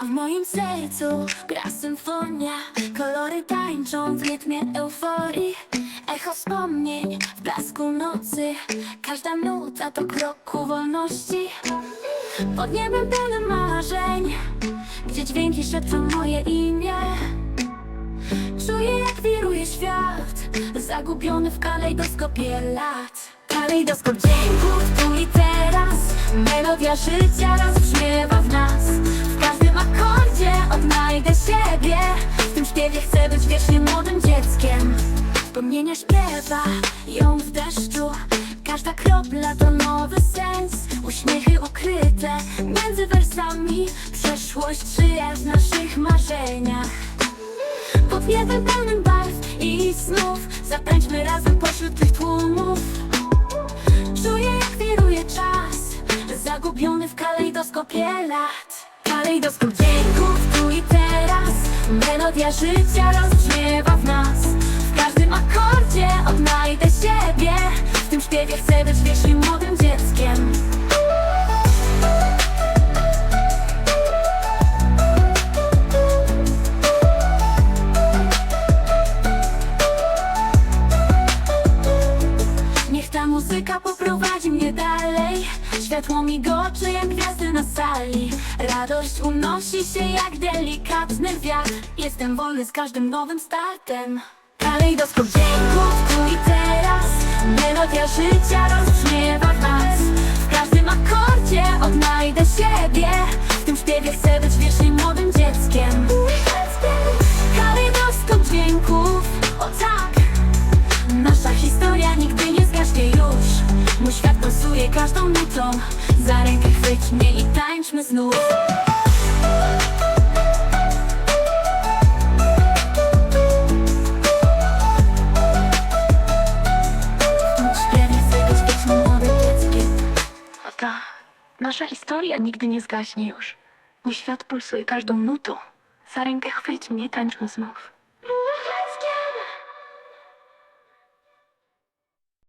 A w moim sercu gra symfonia. Kolory tańczą w rytmie euforii. Echo wspomnień w blasku nocy. Każda nuta to krok ku wolności. Pod niebem pełnym marzeń Gdzie dźwięki szepczą moje imię. Czuję jak wiruje świat Zagubiony w kalejdoskopie lat. Kalejdoskop dźwięków tu i teraz. Melodia życia rozbrzmiewa w nas akordzie odnajdę siebie. W tym śpiewie chcę być wiecznie młodym dzieckiem. Wspomnienia śpiewa ją w deszczu. Każda kropla to nowy sens. Uśmiechy ukryte między wersami. Przeszłość żyje w naszych marzeniach. Pod niebem pełnym barw i snów. Zatańczmy razem pośród tych tłumów. Czuję jak wiruje czas. Zagubiony w kalejdoskopie lat Kalejdoskop dźwięków tu i teraz. Melodia życia rozbrzmiewa w nas. W każdym akordzie odnajdę siebie. W tym śpiewie chcę być wiecznie młodym dzieckiem. Niech ta muzyka poprowadzi mnie dalej Światło migocze jak gwiazdy na sali. Radość unosi się jak delikatny wiatr. Jestem wolny z każdym nowym startem. Kalejdoskop dźwięków tu i teraz. Melodia życia rozbrzmiewa w nas. W każdym akordzie odnajdę siebie. W tym śpiewie chcę być wiecznie młodym dzieckiem każdą nutą. Za rękę chwyć mnie i tańczmy znów. Ta, nasza historia nigdy nie zgaśnie już. Mój świat pulsuje każdą nutą. Za rękę chwyć mnie tańczmy znów